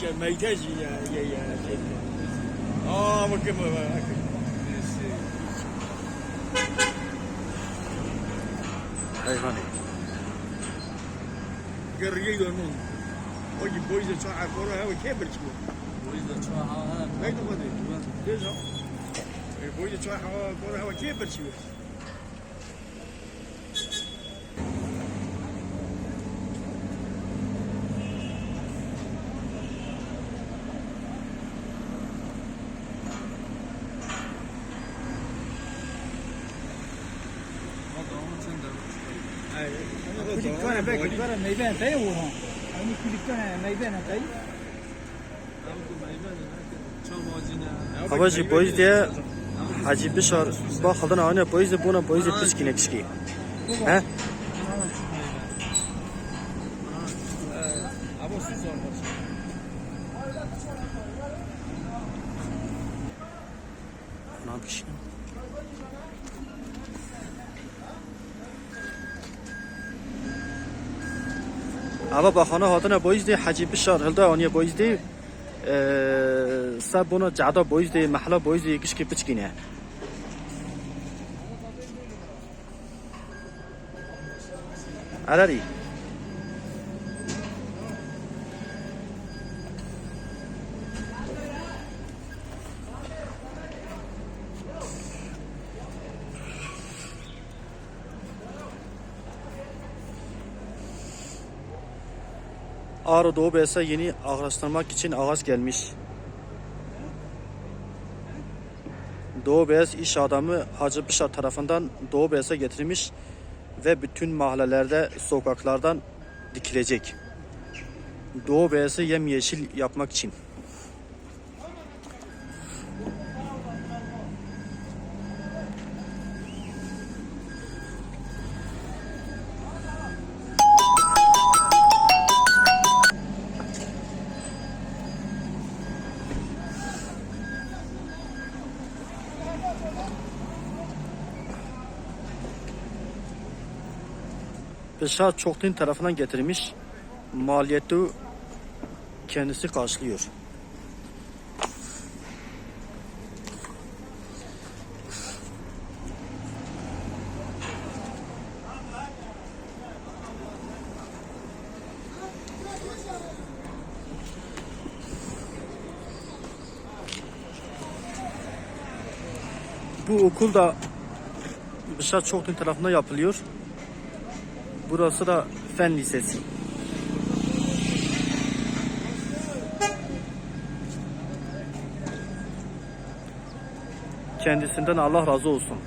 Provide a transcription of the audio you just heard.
şey meyteci ya ya ya. Aa bakın bakın. Hayvani. قرية نون وجي بويزة صاحب كورة هو كبر شو وإذا شاء ما يدخل ليش بويزة صاحب كورة هو كبر شو Kulikana be kulikana meydan tay wo ha. Ani kulikana meydan tay. Hava ji boyz diye Hacı Bişar bak haldan ağına boyz de buna boyz de piskine kişki. He? Ne yapış? Hava bahana hatına boyizdi, hacibi şar hılda aniye boyizdi. Sab buna cada boyizdi, mahla boyizdi, kişki piçkine. Arari. Ağrı Doğu Beyaz'a yeni araştırmak için ağaç gelmiş. Doğu Beyaz iş adamı Hacı Bişar tarafından Doğu Beyaz'a getirilmiş ve bütün mahallelerde sokaklardan dikilecek. Doğu Beyaz'ı yemyeşil yapmak için. Bişar Çoktin tarafından getirilmiş. Maliyeti kendisi karşılıyor. Bu okul da Bişar Çoktin tarafından yapılıyor. Burası da Fen Lisesi. Kendisinden Allah razı olsun.